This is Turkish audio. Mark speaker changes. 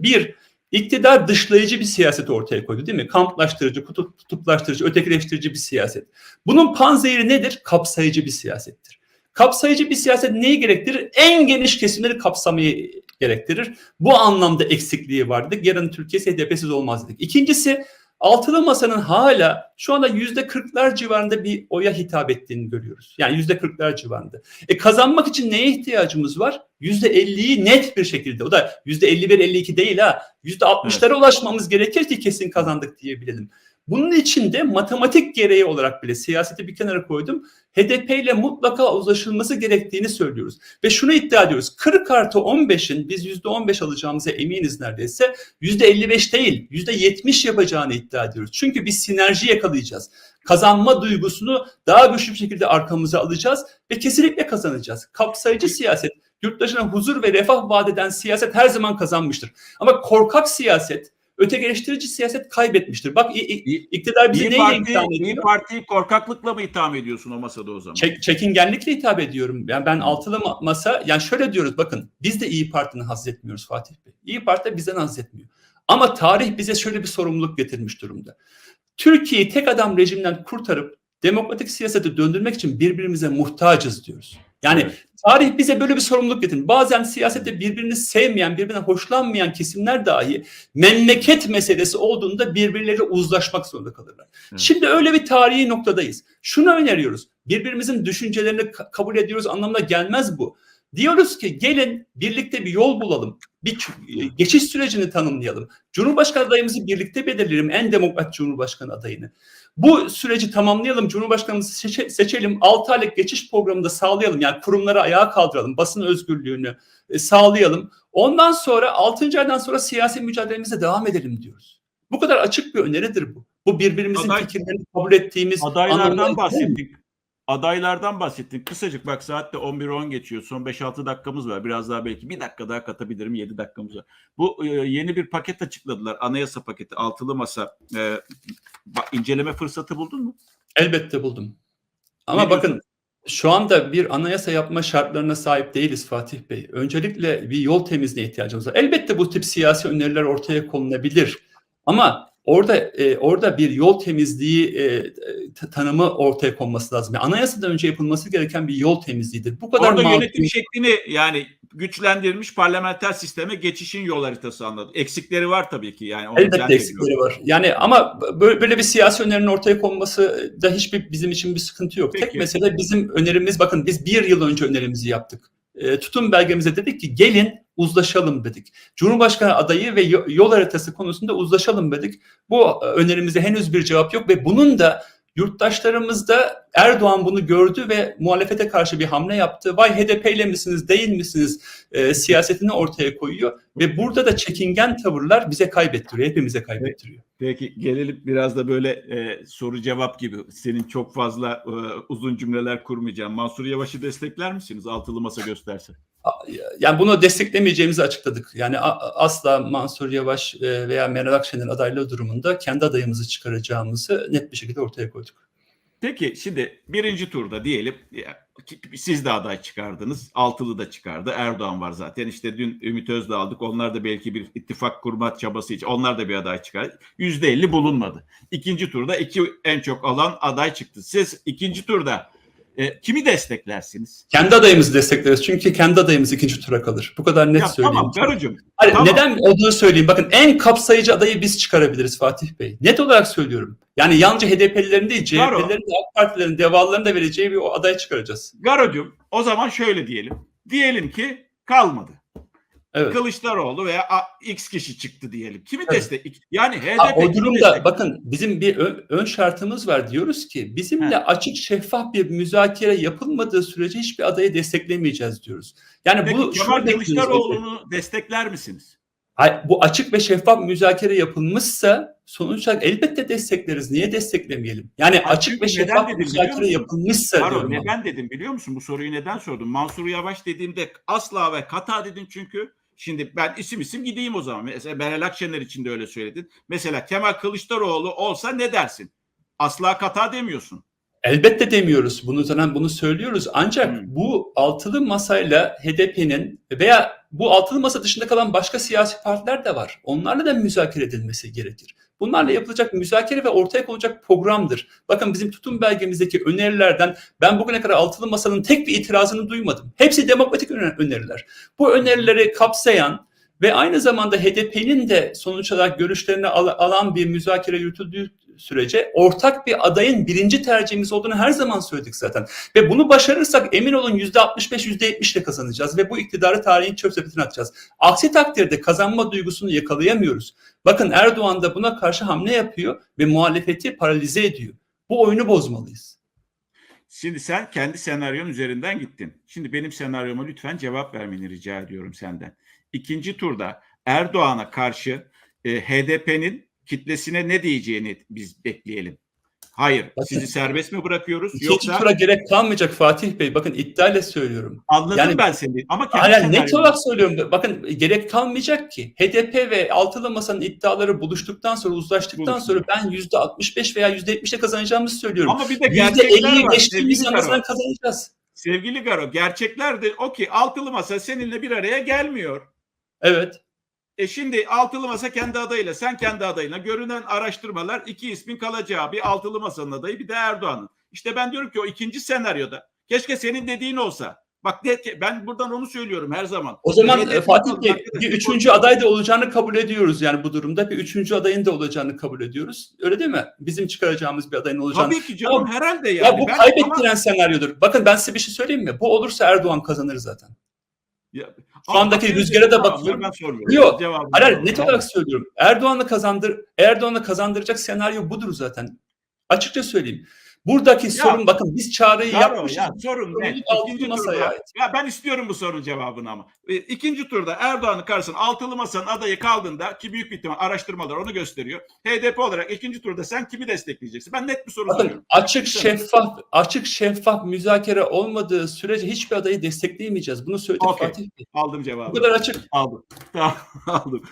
Speaker 1: Bir, iktidar dışlayıcı bir siyaset ortaya koydu değil mi? Kamplaştırıcı, kutup, kutuplaştırıcı, ötekileştirici bir siyaset. Bunun panzehiri nedir? Kapsayıcı bir siyasettir. Kapsayıcı bir siyaset neyi gerektirir? En geniş kesimleri kapsamayı gerektirir. Bu anlamda eksikliği vardı. Yarın Türkiye HDP'siz olmaz dedik. İkincisi Altılı Masa'nın hala şu anda yüzde kırklar civarında bir oya hitap ettiğini görüyoruz. Yani yüzde kırklar civarında. E kazanmak için neye ihtiyacımız var? Yüzde elliyi net bir şekilde. O da yüzde elli bir, elli iki değil ha. Yüzde altmışlara ulaşmamız gerekir ki kesin kazandık diyebilelim. Bunun için de matematik gereği olarak bile siyaseti bir kenara koydum. HDP ile mutlaka uzlaşılması gerektiğini söylüyoruz. Ve şunu iddia ediyoruz. 40 artı 15'in biz %15 alacağımıza eminiz neredeyse. %55 değil %70 yapacağını iddia ediyoruz. Çünkü biz sinerji yakalayacağız. Kazanma duygusunu daha güçlü bir şekilde arkamıza alacağız ve kesinlikle kazanacağız. Kapsayıcı siyaset, yurttaşına huzur ve refah vaat eden siyaset her zaman kazanmıştır. Ama korkak siyaset, ötekileştirici siyaset kaybetmiştir. Bak iktidar bizi
Speaker 2: İyi
Speaker 1: neyle
Speaker 2: Parti, İyi
Speaker 1: ediyor?
Speaker 2: Parti'yi korkaklıkla mı itham ediyorsun o masada o zaman?
Speaker 1: Çek, çekingenlikle hitap ediyorum. Yani ben altılı ma- masa yani şöyle diyoruz bakın biz de İyi Parti'den haz etmiyoruz Fatih Bey. İyi Parti de bizden haz etmiyor. Ama tarih bize şöyle bir sorumluluk getirmiş durumda. Türkiye'yi tek adam rejimden kurtarıp demokratik siyasete döndürmek için birbirimize muhtacız diyoruz. Yani
Speaker 2: Evet.
Speaker 1: tarih bize böyle bir sorumluluk getirmiş. Bazen siyasette birbirini sevmeyen, birbirine hoşlanmayan kesimler dahi memleket meselesi olduğunda birbirleriyle uzlaşmak zorunda kalırlar.
Speaker 2: Evet.
Speaker 1: Şimdi öyle bir tarihi noktadayız. Şunu öneriyoruz. Birbirimizin düşüncelerini ka- kabul ediyoruz anlamına gelmez bu. Diyoruz ki gelin birlikte bir yol bulalım. Bir e, geçiş sürecini tanımlayalım. Cumhurbaşkanı adayımızı birlikte belirleyelim. En demokrat Cumhurbaşkanı adayını. Bu süreci tamamlayalım. Cumhurbaşkanımızı seçe- seçelim. 6 aylık geçiş programını da sağlayalım. Yani kurumları ayağa kaldıralım. Basın özgürlüğünü e, sağlayalım. Ondan sonra 6. aydan sonra siyasi mücadelemize devam edelim diyoruz. Bu kadar açık bir öneridir bu. Bu birbirimizin
Speaker 2: Aday-
Speaker 1: fikirlerini kabul ettiğimiz
Speaker 2: Adaylardan bahsettik. Adaylardan bahsettik. Kısacık bak saatte 11.10 geçiyor. Son 5-6 dakikamız var. Biraz daha belki bir dakika daha katabilirim. 7 dakikamız var. Bu e, yeni bir paket açıkladılar. Anayasa paketi. Altılı masa. E, inceleme fırsatı buldun mu?
Speaker 1: Elbette buldum. Ama
Speaker 2: Ne
Speaker 1: bakın şu anda bir anayasa yapma şartlarına sahip değiliz Fatih Bey. Öncelikle bir yol temizliğine ihtiyacımız var. Elbette bu tip siyasi öneriler ortaya konulabilir. Ama orada e, orada bir yol temizliği e, tanımı ortaya konması lazım. Yani anayasadan önce yapılması gereken bir yol temizliğidir. Bu kadar
Speaker 2: Orada
Speaker 1: masum-
Speaker 2: yönetim şeklini yani güçlendirilmiş parlamenter sisteme geçişin yol haritası anladım. Eksikleri var tabii ki. Yani
Speaker 1: Elbette eksikleri var. Yani ama böyle, böyle bir siyasi önerinin ortaya konması da hiçbir bizim için bir sıkıntı yok. Tek
Speaker 2: Peki.
Speaker 1: mesele bizim önerimiz bakın biz bir yıl önce önerimizi yaptık. E, tutum belgemize dedik ki gelin uzlaşalım dedik. Cumhurbaşkanı adayı ve yo- yol haritası konusunda uzlaşalım dedik. Bu e, önerimize henüz bir cevap yok ve bunun da yurttaşlarımız da Erdoğan bunu gördü ve muhalefete karşı bir hamle yaptı. Vay HDP ile misiniz değil misiniz e, siyasetini ortaya koyuyor ve burada da çekingen tavırlar bize kaybettiriyor, hepimize kaybettiriyor.
Speaker 2: Peki gelelim biraz da böyle e, soru cevap gibi. Senin çok fazla e, uzun cümleler kurmayacağım. Mansur Yavaş'ı destekler misiniz? Altılı masa gösterse.
Speaker 1: Yani bunu desteklemeyeceğimizi açıkladık. Yani asla Mansur Yavaş e, veya Meral Akşener adaylığı durumunda kendi adayımızı çıkaracağımızı net bir şekilde ortaya koyduk.
Speaker 2: Peki şimdi birinci turda diyelim siz de aday çıkardınız. Altılı da çıkardı. Erdoğan var zaten. İşte dün Ümit Özdağ aldık. Onlar da belki bir ittifak kurma çabası için. Onlar da bir aday çıkardı. Yüzde elli bulunmadı. İkinci turda iki en çok alan aday çıktı. Siz ikinci turda e, kimi desteklersiniz?
Speaker 1: Kendi adayımızı destekleriz. Çünkü kendi adayımız ikinci tura kalır. Bu kadar net
Speaker 2: Ya,
Speaker 1: söyleyeyim.
Speaker 2: tamam Garucuğum.
Speaker 1: Hayır,
Speaker 2: tamam.
Speaker 1: Neden olduğunu söyleyeyim. Bakın en kapsayıcı adayı biz çıkarabiliriz Fatih Bey. Net olarak söylüyorum. Yani yalnızca HDP'lilerin değil. CHP'lilerin de AK Partilerin, devaların da vereceği bir o aday çıkaracağız.
Speaker 2: Garucuğum o zaman şöyle diyelim. Diyelim ki kalmadı.
Speaker 1: Evet.
Speaker 2: Kılıçdaroğlu veya X kişi çıktı diyelim. Kimi
Speaker 1: Evet.
Speaker 2: destek? Yani HDP
Speaker 1: Ha, o durumda
Speaker 2: destek-
Speaker 1: bakın bizim bir ön, ön şartımız var diyoruz ki bizimle
Speaker 2: He.
Speaker 1: açık şeffaf bir müzakere yapılmadığı sürece hiçbir adayı desteklemeyeceğiz diyoruz. Yani
Speaker 2: Peki
Speaker 1: bu
Speaker 2: Kemal. Kılıçdaroğlu'nu destekler misiniz?
Speaker 1: Hayır, bu açık ve şeffaf müzakere yapılmışsa sonuç olarak elbette destekleriz. Niye desteklemeyelim? Yani
Speaker 2: Ha,
Speaker 1: açık ve şeffaf
Speaker 2: dedim
Speaker 1: müzakere yapılmışsa
Speaker 2: Pardon
Speaker 1: diyorum.
Speaker 2: neden dedim biliyor musun? Bu soruyu neden sordum? Mansur Yavaş dediğimde asla ve kata dedim çünkü şimdi ben isim isim gideyim o zaman. Mesela Meral Akşener için de öyle söyledin. Mesela Kemal Kılıçdaroğlu olsa ne dersin? Asla kata demiyorsun.
Speaker 1: Elbette demiyoruz. Bunu zaten bunu söylüyoruz. Ancak
Speaker 2: Hmm.
Speaker 1: bu altılı masayla HDP'nin veya bu altılı masa dışında kalan başka siyasi partiler de var. Onlarla da müzakere edilmesi gerekir. Bunlarla yapılacak müzakere ve ortaya konulacak programdır. Bakın bizim tutum belgemizdeki önerilerden ben bugüne kadar altılı masanın tek bir itirazını duymadım. Hepsi demokratik öner- öneriler. Bu önerileri kapsayan ve aynı zamanda HDP'nin de sonuç olarak görüşlerini al- alan bir müzakere yürütüldüğü sürece ortak bir adayın birinci tercihimiz olduğunu her zaman söyledik zaten. Ve bunu başarırsak emin olun %65, %70 ile kazanacağız ve bu iktidarı tarihin çöp sepetine atacağız. Aksi takdirde kazanma duygusunu yakalayamıyoruz. Bakın Erdoğan da buna karşı hamle yapıyor ve muhalefeti paralize ediyor. Bu oyunu bozmalıyız.
Speaker 2: Şimdi sen kendi senaryon üzerinden gittin. Şimdi benim senaryoma lütfen cevap vermeni rica ediyorum senden. İkinci turda Erdoğan'a karşı e, HDP'nin kitlesine ne diyeceğini biz bekleyelim. Hayır,
Speaker 1: Bakın,
Speaker 2: sizi serbest mi bırakıyoruz
Speaker 1: İkinci
Speaker 2: yoksa
Speaker 1: tura gerek kalmayacak Fatih Bey. Bakın iddiayla söylüyorum.
Speaker 2: anladım
Speaker 1: yani-
Speaker 2: ben seni ama
Speaker 1: Aynen net olarak söylüyorum. Bakın gerek kalmayacak ki. HDP ve Altılı Masa'nın iddiaları buluştuktan sonra, uzlaştıktan sonra ben %65 veya %70'e kazanacağımızı söylüyorum.
Speaker 2: Ama bir de gerçekler
Speaker 1: %50'yi
Speaker 2: var
Speaker 1: geçtiğimiz
Speaker 2: Garo.
Speaker 1: kazanacağız.
Speaker 2: Sevgili Garo, gerçekler de o ki altılı masa seninle bir araya gelmiyor.
Speaker 1: Evet.
Speaker 2: E şimdi altılı masa kendi adayıyla, sen kendi adayına görünen araştırmalar iki ismin kalacağı bir altılı masanın adayı bir de Erdoğan'ın. İşte ben diyorum ki o ikinci senaryoda keşke senin dediğin olsa. Bak de, ben buradan onu söylüyorum her zaman.
Speaker 1: O zaman e, Fatih Bey bir üçüncü aday da olacağını kabul ediyoruz. Yani bu durumda bir üçüncü adayın da olacağını kabul ediyoruz. Öyle değil mi? Bizim çıkaracağımız bir adayın olacağını.
Speaker 2: Tabii ki canım
Speaker 1: Tamam.
Speaker 2: herhalde yani.
Speaker 1: ya bu
Speaker 2: Ben-
Speaker 1: kaybettiren senaryodur. Bakın ben size bir şey söyleyeyim mi? Bu olursa Erdoğan kazanır zaten.
Speaker 2: Ya-
Speaker 1: Şu andaki rüzgara da bakıyorum.
Speaker 2: Ben sormuyorum.
Speaker 1: Yok. Hayır, net olarak söylüyorum. Erdoğan'ı kazandır Erdoğan'ı kazandıracak senaryo budur zaten. Açıkça söyleyeyim. Buradaki sorun bakın biz çağrıyı
Speaker 2: Garo,
Speaker 1: yapmışız.
Speaker 2: ya sorun ne? İkinci turda,
Speaker 1: ait.
Speaker 2: ya ben istiyorum bu sorunun cevabını ama. E, İkinci turda Erdoğan'ın karşısına altılı masanın adayı kaldığında ki büyük bir ihtimal araştırmalar onu gösteriyor. HDP olarak ikinci turda sen kimi destekleyeceksin? Ben net bir soru
Speaker 1: Bakın
Speaker 2: soruyorum.
Speaker 1: açık şeffaf açık şeffaf müzakere olmadığı sürece hiçbir adayı destekleyemeyeceğiz. Bunu söyledik
Speaker 2: Okey.
Speaker 1: Fatih Bey.
Speaker 2: Aldım
Speaker 1: Bu
Speaker 2: cevabı.
Speaker 1: kadar açık.
Speaker 2: Aldım. Tamam aldım.